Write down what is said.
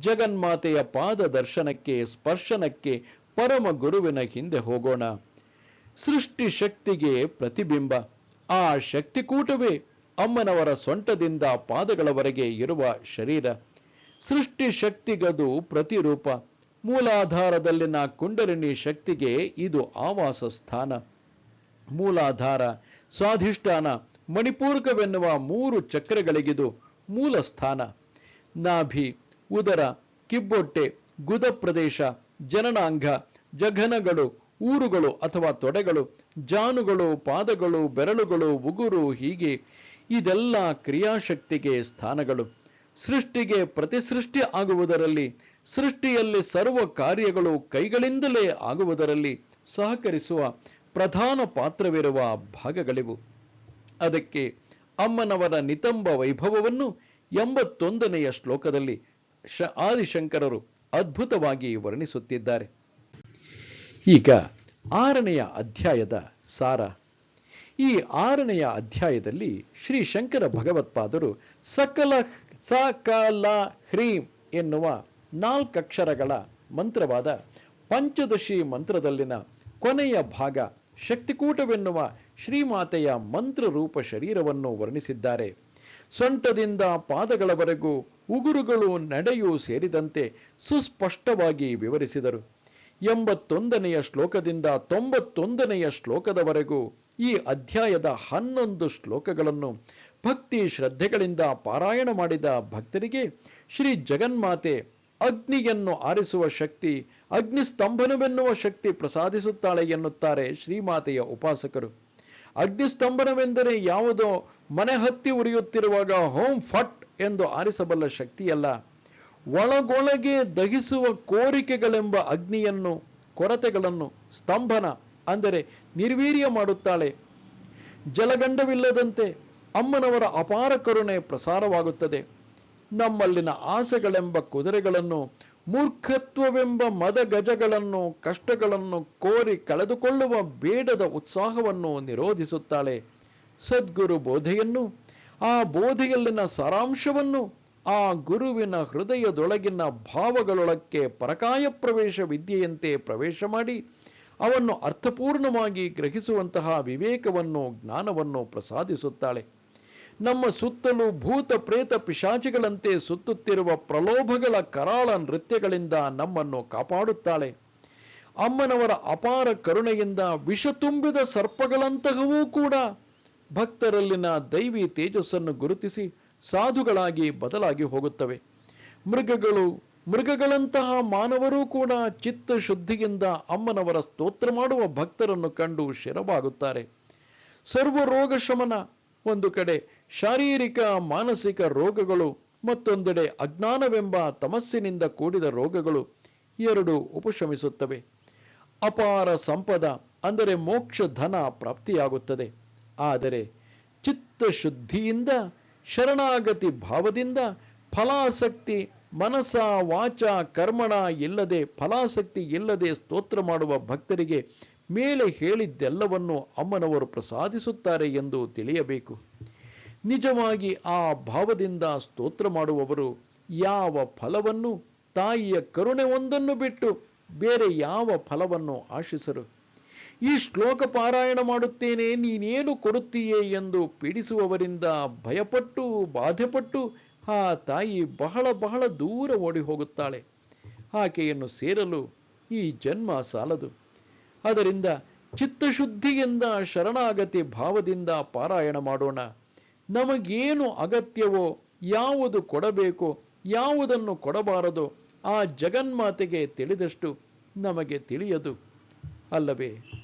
ಜಗನ್ಮಾತೆಯ ಪಾದ ದರ್ಶನಕ್ಕೆ, ಸ್ಪರ್ಶನಕ್ಕೆ, ಪರಮ ಗುರುವಿನ ಹಿಂದೆ ಹೋಗೋಣ. ಸೃಷ್ಟಿ ಶಕ್ತಿಗೆ ಪ್ರತಿಬಿಂಬ. ಆ ಶಕ್ತಿಕೂಟವೇ ಅಮ್ಮನವರ ಸೊಂಟದಿಂದ ಪಾದಗಳವರೆಗೆ ಇರುವ ಶರೀರ. ಸೃಷ್ಟಿ ಶಕ್ತಿಗದು ಪ್ರತಿರೂಪ. ಮೂಲಾಧಾರದಲ್ಲಿನ ಕುಂಡಲಿನಿ ಶಕ್ತಿಗೆ ಇದು ಆವಾಸ ಸ್ಥಾನ. ಮೂಲಾಧಾರ, ಸ್ವಾಧಿಷ್ಠಾನ, ಮಣಿಪೂರ್ಕವೆನ್ನುವ ಮೂರು ಚಕ್ರಗಳಿಗಿದು ಮೂಲ ಸ್ಥಾನ. ನಾಭಿ ಉದರ, ಕಿಬ್ಬೊಟ್ಟೆ, ಗುದ ಪ್ರದೇಶ, ಜನನಾಂಗ, ಜಘನಗಳು, ಊರುಗಳು ಅಥವಾ ತೊಡೆಗಳು, ಜಾನುಗಳು, ಪಾದಗಳು, ಬೆರಳುಗಳು, ಉಗುರು ಹೀಗೆ ಇದೆಲ್ಲ ಕ್ರಿಯಾಶಕ್ತಿಗೆ ಸ್ಥಾನಗಳು. ಸೃಷ್ಟಿಗೆ ಪ್ರತಿಸೃಷ್ಟಿ ಆಗುವುದರಲ್ಲಿ, ಸೃಷ್ಟಿಯಲ್ಲಿ ಸರ್ವ ಕಾರ್ಯಗಳು ಕೈಗಳಿಂದಲೇ ಆಗುವುದರಲ್ಲಿ ಸಹಕರಿಸುವ ಪ್ರಧಾನ ಪಾತ್ರವಿರುವ ಭಾಗಗಳಿವು. ಅದಕ್ಕೆ ಅಮ್ಮನವರ ನಿತಂಬ ವೈಭವವನ್ನು ಎಂಬತ್ತೊಂದನೆಯ ಶ್ಲೋಕದಲ್ಲಿ ಶ ಆದಿಶಂಕರರು ಅದ್ಭುತವಾಗಿ ವರ್ಣಿಸುತ್ತಿದ್ದಾರೆ. ಈಗ ಆರನೆಯ ಅಧ್ಯಾಯದ ಸಾರ. ಈ ಆರನೆಯ ಅಧ್ಯಾಯದಲ್ಲಿ ಶ್ರೀ ಶಂಕರ ಭಗವತ್ಪಾದರು ಸಕಲ ಸಕಲ ಹ್ರೀಂ ಎನ್ನುವ ನಾಲ್ಕಕ್ಷರಗಳ ಮಂತ್ರವಾದ ಪಂಚದಶಿ ಮಂತ್ರದಲ್ಲಿನ ಕೊನೆಯ ಭಾಗ ಶಕ್ತಿಕೂಟವೆನ್ನುವ ಶ್ರೀಮಾತೆಯ ಮಂತ್ರರೂಪ ಶರೀರವನ್ನು ವರ್ಣಿಸಿದ್ದಾರೆ. ಸೊಂಟದಿಂದ ಪಾದಗಳವರೆಗೂ ಉಗುರುಗಳು ನಡೆಯೂ ಸೇರಿದಂತೆ ಸುಸ್ಪಷ್ಟವಾಗಿ ವಿವರಿಸಿದರು. ಎಂಬತ್ತೊಂದನೆಯ ಶ್ಲೋಕದಿಂದ ತೊಂಬತ್ತೊಂದನೆಯ ಶ್ಲೋಕದವರೆಗೂ ಈ ಅಧ್ಯಾಯದ ಹನ್ನೊಂದು ಶ್ಲೋಕಗಳನ್ನು ಭಕ್ತಿ ಶ್ರದ್ಧೆಗಳಿಂದ ಪಾರಾಯಣ ಮಾಡಿದ ಭಕ್ತರಿಗೆ ಶ್ರೀ ಜಗನ್ಮಾತೆ ಅಗ್ನಿಯನ್ನು ಆರಿಸುವ ಶಕ್ತಿ, ಅಗ್ನಿಸ್ತಂಭನವೆನ್ನುವ ಶಕ್ತಿ ಪ್ರಸಾದಿಸುತ್ತಾಳೆ ಎನ್ನುತ್ತಾರೆ ಶ್ರೀಮಾತೆಯ ಉಪಾಸಕರು. ಅಗ್ನಿಸ್ತಂಭನವೆಂದರೆ ಯಾವುದೋ ಮನೆ ಹತ್ತಿ ಉರಿಯುತ್ತಿರುವಾಗ ಹೋಮ್ ಫಟ್ ಎಂದು ಆರಿಸಬಲ್ಲ ಶಕ್ತಿಯಲ್ಲ, ಒಳಗೊಳಗೆ ದಹಿಸುವ ಕೋರಿಕೆಗಳೆಂಬ ಅಗ್ನಿಯನ್ನು, ಕೊರತೆಗಳನ್ನು ಸ್ತಂಭನ, ಅಂದರೆ ನಿರ್ವೀರ್ಯ ಮಾಡುತ್ತಾಳೆ. ಜಲಗಂಡವಿಲ್ಲದಂತೆ ಅಮ್ಮನವರ ಅಪಾರ ಕರುಣೆ ಪ್ರಸಾರವಾಗುತ್ತದೆ. ನಮ್ಮಲ್ಲಿನ ಆಸೆಗಳೆಂಬ ಕುದುರೆಗಳನ್ನು, ಮೂರ್ಖತ್ವವೆಂಬ ಮದ ಗಜಗಳನ್ನು ಕಷ್ಟಗಳನ್ನು ಕೋರಿ ಕಳೆದುಕೊಳ್ಳುವ ಬೇಡದ ಉತ್ಸಾಹವನ್ನು ನಿರೋಧಿಸುತ್ತಾಳೆ. ಸದ್ಗುರು ಬೋಧೆಯನ್ನು ಆ ಬೋಧಿಯಲ್ಲಿನ ಸಾರಾಂಶವನ್ನು ಆ ಗುರುವಿನ ಹೃದಯದೊಳಗಿನ ಭಾವಗಳೊಳಕ್ಕೆ ಪರಕಾಯ ಪ್ರವೇಶ ವಿದ್ಯೆಯಂತೆ ಪ್ರವೇಶ ಮಾಡಿ ಅವನ್ನು ಅರ್ಥಪೂರ್ಣವಾಗಿ ಗ್ರಹಿಸುವಂತಹ ವಿವೇಕವನ್ನು, ಜ್ಞಾನವನ್ನು ಪ್ರಸಾದಿಸುತ್ತಾಳೆ. ನಮ್ಮ ಸುತ್ತಲೂ ಭೂತ ಪ್ರೇತ ಪಿಶಾಚಿಗಳಂತೆ ಸುತ್ತುತ್ತಿರುವ ಪ್ರಲೋಭಗಳ ಕರಾಳ ನೃತ್ಯಗಳಿಂದ ನಮ್ಮನ್ನು ಕಾಪಾಡುತ್ತಾಳೆ. ಅಮ್ಮನವರ ಅಪಾರ ಕರುಣೆಯಿಂದ ವಿಷ ತುಂಬಿದ ಸರ್ಪಗಳಂತಹವೂ ಕೂಡ ಭಕ್ತರಲ್ಲಿನ ದೈವಿ ತೇಜಸ್ಸನ್ನು ಗುರುತಿಸಿ ಸಾಧುಗಳಾಗಿ ಬದಲಾಗಿ ಹೋಗುತ್ತವೆ. ಮೃಗಗಳು, ಮೃಗಗಳಂತಹ ಮಾನವರೂ ಕೂಡ ಚಿತ್ತ ಶುದ್ಧಿಯಿಂದ ಅಮ್ಮನವರ ಸ್ತೋತ್ರ ಮಾಡುವ ಭಕ್ತರನ್ನು ಕಂಡು ಶಿರವಾಗುತ್ತಾರೆ. ಸರ್ವ ರೋಗ ಶಮನ, ಒಂದು ಕಡೆ ಶಾರೀರಿಕ, ಮಾನಸಿಕ ರೋಗಗಳು, ಮತ್ತೊಂದೆಡೆ ಅಜ್ಞಾನವೆಂಬ ತಮಸ್ಸಿನಿಂದ ಕೂಡಿದ ರೋಗಗಳು ಎರಡು ಉಪಶಮಿಸುತ್ತವೆ. ಅಪಾರ ಸಂಪದ, ಅಂದರೆ ಮೋಕ್ಷ ಧನ ಪ್ರಾಪ್ತಿಯಾಗುತ್ತದೆ. ಆದರೆ ಚಿತ್ತ ಶುದ್ಧಿಯಿಂದ ಶರಣಾಗತಿ ಭಾವದಿಂದ ಫಲಾಸಕ್ತಿ ಮನಸ ವಾಚ ಕರ್ಮಣ ಇಲ್ಲದೆ, ಫಲಾಸಕ್ತಿ ಇಲ್ಲದೆ ಸ್ತೋತ್ರ ಮಾಡುವ ಭಕ್ತರಿಗೆ ಮೇಲೆ ಹೇಳಿದ್ದೆಲ್ಲವನ್ನು ಅಮ್ಮನವರು ಪ್ರಸಾದಿಸುತ್ತಾರೆ ಎಂದು ತಿಳಿಯಬೇಕು. ನಿಜವಾಗಿ ಆ ಭಾವದಿಂದ ಸ್ತೋತ್ರ ಮಾಡುವವರು ಯಾವ ಫಲವನ್ನು, ತಾಯಿಯ ಕರುಣೆ ಒಂದನ್ನು ಬಿಟ್ಟು ಬೇರೆ ಯಾವ ಫಲವನ್ನು ಆಶಿಸರು? ಈ ಶ್ಲೋಕ ಪಾರಾಯಣ ಮಾಡುತ್ತೇನೆ, ನೀನೇನು ಕೊಡುತ್ತೀಯೇ ಎಂದು ಪೀಡಿಸುವವರಿಂದ ಭಯಪಟ್ಟು, ಬಾಧೆಪಟ್ಟು, ಆ ತಾಯಿ ಬಹಳ ಬಹಳ ದೂರ ಓಡಿ ಹೋಗುತ್ತಾಳೆ. ಆಕೆಯನ್ನು ಸೇರಲು ಈ ಜನ್ಮ ಸಾಲದು. ಅದರಿಂದ ಚಿತ್ತಶುದ್ಧಿಯಿಂದ ಶರಣಾಗತಿ ಭಾವದಿಂದ ಪಾರಾಯಣ ಮಾಡೋಣ. ನಮಗೇನು ಅಗತ್ಯವೋ, ಯಾವುದು ಕೊಡಬೇಕೋ, ಯಾವುದನ್ನು ಕೊಡಬಾರದು, ಆ ಜಗನ್ಮಾತೆಗೆ ತಿಳಿದಷ್ಟು ನಮಗೆ ತಿಳಿಯದು. ಅಲ್ಲವೇ?